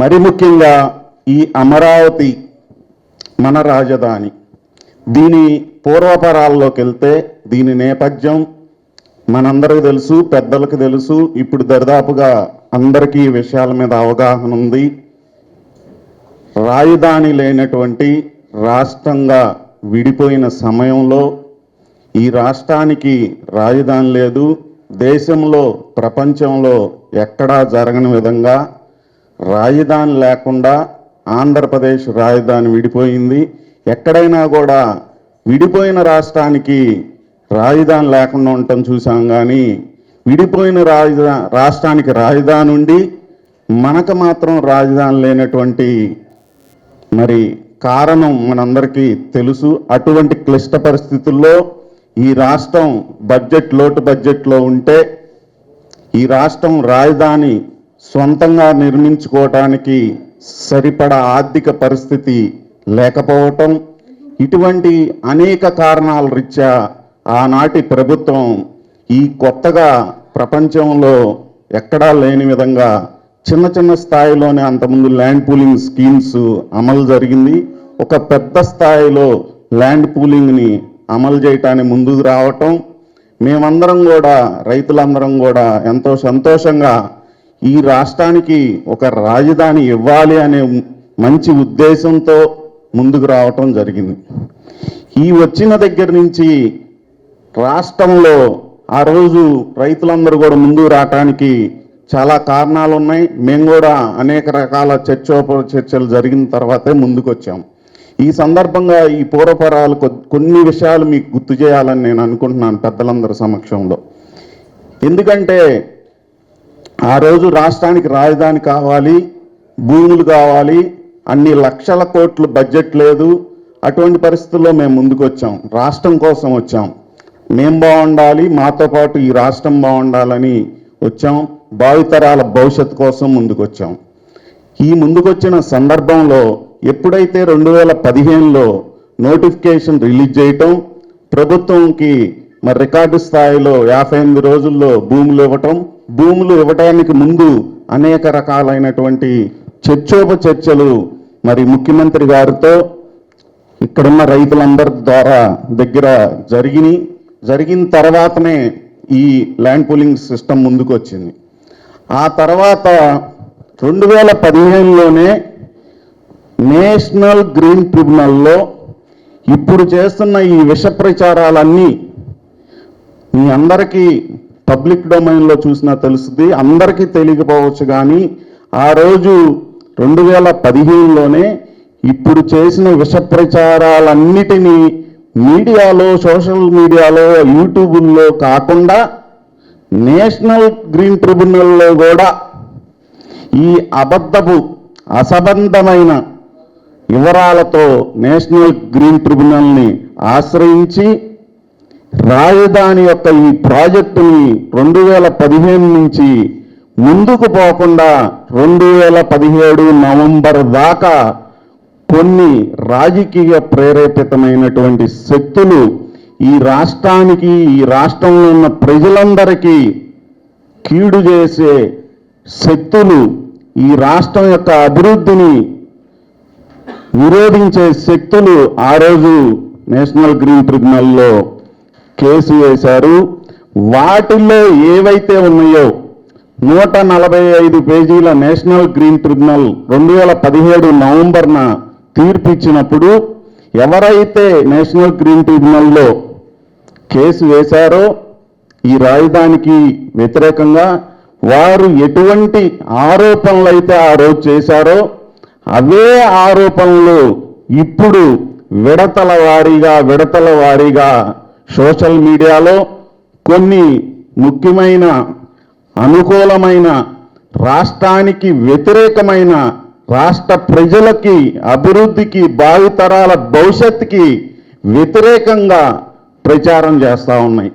మరి ముఖ్యంగా ఈ అమరావతి మన రాజధాని. దీని పూర్వపరాల్లోకి వెళ్తే దీని నేపథ్యం మనందరికి తెలుసు పెద్దలకు తెలుసు. ఇప్పుడు దరిదాపుగా అందరికీ ఈ విషయాల మీద అవగాహన ఉంది. రాజధాని లేనటువంటి రాష్ట్రంగా విడిపోయిన సమయంలో ఈ రాష్ట్రానికి రాజధాని లేదు. దేశంలో ప్రపంచంలో ఎక్కడా జరగని విధంగా రాజధాని లేకుండా ఆంధ్రప్రదేశ్ రాజధాని విడిపోయింది. ఎక్కడైనా కూడా విడిపోయిన రాష్ట్రానికి రాజధాని లేకుండా ఉండటం చూసాం కానీ విడిపోయిన రాజధా రాష్ట్రానికి రాజధాని ఉండి మనకు మాత్రం రాజధాని లేనటువంటి మరి కారణం మనందరికీ తెలుసు. అటువంటి క్లిష్ట పరిస్థితుల్లో ఈ రాష్ట్రం బడ్జెట్ లోటు బడ్జెట్లో ఉంటే ఈ రాష్ట్రం రాజధాని సొంతంగా నిర్మించుకోవటానికి సరిపడా ఆర్థిక పరిస్థితి లేకపోవటం ఇటువంటి అనేక కారణాల రీత్యా ఆనాటి ప్రభుత్వం ఈ కొత్తగా ప్రపంచంలో ఎక్కడా లేని విధంగా చిన్న చిన్న స్థాయిలోనే అంతకుముందు ల్యాండ్ పూలింగ్ స్కీమ్స్ అమలు జరిగింది. ఒక పెద్ద స్థాయిలో ల్యాండ్ పూలింగ్ని అమలు చేయటానికి ముందుకు రావటం. మేమందరం కూడా రైతులందరం కూడా ఎంతో సంతోషంగా ఈ రాష్ట్రానికి ఒక రాజధాని ఇవ్వాలి అనే మంచి ఉద్దేశంతో ముందుకు రావటం జరిగింది. ఈ వచ్చిన దగ్గర నుంచి రాష్ట్రంలో ఆ రోజు రైతులందరూ కూడా ముందుకు రావటానికి చాలా కారణాలు ఉన్నాయి. మేము కూడా అనేక రకాల చర్చోప చర్చలు జరిగిన తర్వాతే ముందుకు వచ్చాం ఈ సందర్భంగా ఈ పూర్వపరాలు కొన్ని విషయాలు మీకు గుర్తు చేయాలని నేను అనుకుంటున్నాను పెద్దలందరి సమక్షంలో. ఎందుకంటే ఆ రోజు రాష్ట్రానికి రాజధాని కావాలి భూములు కావాలి అన్ని లక్షల కోట్లు బడ్జెట్ లేదు. అటువంటి పరిస్థితుల్లో మేము ముందుకు వచ్చాం రాష్ట్రం కోసం వచ్చాం. మేం బాగుండాలి మాతో పాటు ఈ రాష్ట్రం బాగుండాలని వచ్చాం. భావితరాల భవిష్యత్తు కోసం ముందుకు వచ్చాం ఈ ముందుకొచ్చిన సందర్భంలో ఎప్పుడైతే రెండు వేల పదిహేనులో నోటిఫికేషన్ రిలీజ్ చేయటం ప్రభుత్వంకి మరి రికార్డు స్థాయిలో యాభై ఎనిమిది రోజుల్లో భూములు ఇవ్వటం భూములు ఇవ్వటానికి ముందు అనేక రకాలైనటువంటి చర్చోప చర్చలు మరి ముఖ్యమంత్రి గారితో ఇక్కడున్న రైతులందరి ద్వారా దగ్గర జరిగినాయి జరిగిన తర్వాతనే ఈ ల్యాండ్ పూలింగ్ సిస్టమ్ ముందుకు వచ్చింది ఆ తర్వాత రెండు వేల పదిహేనులోనే నేషనల్ గ్రీన్ ట్రిబ్యునల్లో ఇప్పుడు చేస్తున్న ఈ విష ప్రచారాలన్నీ మీ అందరికీ పబ్లిక్ డొమైన్లో చూసినా తెలుస్తుంది. అందరికీ తెలియకపోవచ్చు కానీ ఆ రోజు రెండు వేల పదిహేనులోనే ఇప్పుడు చేసిన విష ప్రచారాలన్నిటినీ మీడియాలో సోషల్ మీడియాలో యూట్యూబుల్లో కాకుండా నేషనల్ గ్రీన్ ట్రిబ్యునల్లో కూడా ఈ అబద్ధపు అసబంధమైన వివరాలతో నేషనల్ గ్రీన్ ట్రిబ్యునల్ని ఆశ్రయించి రాజధాని యొక్క ఈ ప్రాజెక్టుని రెండు వేల పదిహేను నుంచి ముందుకు పోకుండా రెండు వేల పదిహేడు నవంబర్ దాకా కొన్ని రాజకీయ ప్రేరేపితమైనటువంటి శక్తులు ఈ రాష్ట్రానికి ఈ రాష్ట్రంలో ఉన్న ప్రజలందరికీ కీడు చేసే శక్తులు ఈ రాష్ట్రం యొక్క అభివృద్ధిని విరోధించే శక్తులు ఆ రోజు నేషనల్ గ్రీన్ ట్రిబ్యునల్లో కేసు వేశారు. వాటిల్లో ఏవైతే ఉన్నాయో నూట నలభై ఐదు పేజీల నేషనల్ గ్రీన్ ట్రిబ్యునల్ రెండు వేల పదిహేడు నవంబర్న తీర్పు ఇచ్చినప్పుడు ఎవరైతే నేషనల్ గ్రీన్ ట్రిబ్యునల్లో కేసు వేశారో ఈ రాజధానికి వ్యతిరేకంగా వారు ఎటువంటి ఆరోపణలు అయితే ఆ రోజు చేశారో అవే ఆరోపణలు ఇప్పుడు విడతల వారీగా విడతల వారీగా సోషల్ మీడియాలో కొన్ని ముఖ్యమైన అనుకూలమైన రాష్ట్రానికి వ్యతిరేకమైన రాష్ట్ర ప్రజలకి అభివృద్ధికి భావితరాల భవిష్యత్తుకి వ్యతిరేకంగా ప్రచారం చేస్తూ ఉన్నాయి.